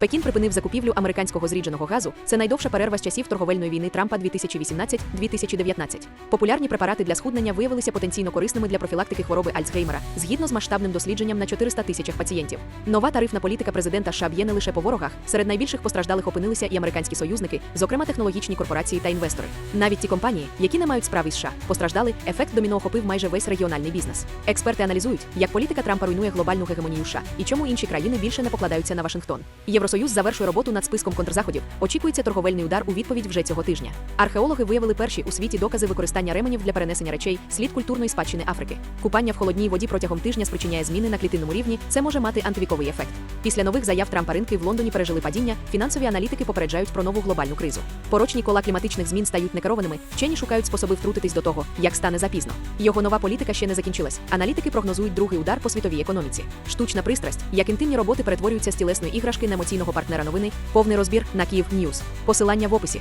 Пекін припинив закупівлю американського зрідженого газу. Це найдовша перерва з часів торговельної війни Трампа 2018-2019. Популярні препарати для схуднення виявилися потенційно корисними для профілактики хвороби Альцгеймера згідно з масштабним дослідженням на 400 тисячах пацієнтів. Нова тарифна політика президента США б'є не лише по ворогах. Серед найбільших постраждалих опинилися і американські союзники, зокрема технологічні корпорації та інвестори. Навіть ті компанії, які не мають справ із США, постраждали. Ефект доміно охопив майже весь регіональний бізнес. Експерти аналізують, як політика Трампа руйнує глобальну гегемонію США і чому інші країни більше не покладаються на Вашингтон. Євросоюз завершує роботу над списком контрзаходів. Очікується торговельний удар у відповідь вже цього тижня. Археологи виявили перші у світі докази використання ременів для перенесення речей, слід культурної спадщини Африки. Купання в холодній воді протягом тижня спричиняє зміни на клітинному рівні. Це може мати антивіковий ефект. Після нових заяв Трампа ринки в Лондоні пережили падіння. Фінансові аналітики попереджають про нову глобальну кризу. Порочні кола кліматичних змін стають некерованими. Вчені шукають способи втрутитись до того, як стане запізно. Його нова політика ще не закінчилась. Аналітики прогнозують другий удар по світовій економіці. Штучна пристрасть, як інтимні роботи перетворюються з тілесної іграшки на емоційного партнера новини. Повний розбір на Київ Ньюз. Посилання в описі.